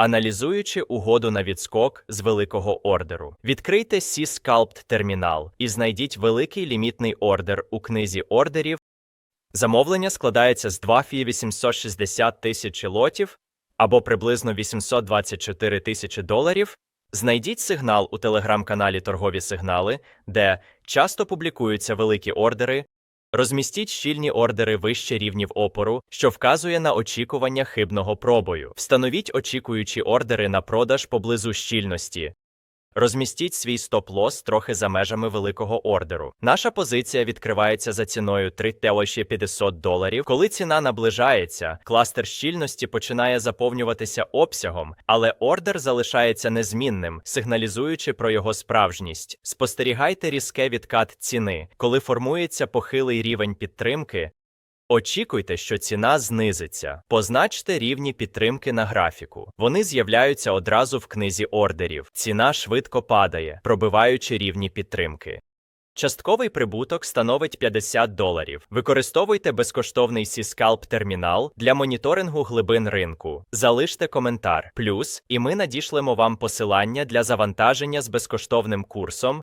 Аналізуючи угоду на відскок з великого ордеру, відкрийте C-Sculpt термінал і знайдіть великий лімітний ордер у книзі ордерів. Замовлення складається з 2 фі 860 тисячі лотів або приблизно 824 тисячі доларів. Знайдіть сигнал у телеграм-каналі Торгові сигнали, де часто публікуються великі ордери. Розмістіть щільні ордери вище рівнів опору, що вказує на очікування хибного пробою. Встановіть очікуючі ордери на продаж поблизу щільності. Розмістіть свій стоп-лосс трохи за межами великого ордеру. Наша позиція відкривається за ціною 3050 доларів. Коли ціна наближається, кластер щільності починає заповнюватися обсягом, але ордер залишається незмінним, сигналізуючи про його справжність. Спостерігайте різке відкат ціни, коли формується похилий рівень підтримки. Очікуйте, що ціна знизиться. Позначте рівні підтримки на графіку. Вони з'являються одразу в книзі ордерів. Ціна швидко падає, пробиваючи рівні підтримки. Частковий прибуток становить 50 доларів. Використовуйте безкоштовний C-Scalp термінал для моніторингу глибин ринку. Залиште коментар плюс, і ми надішлемо вам посилання для завантаження з безкоштовним курсом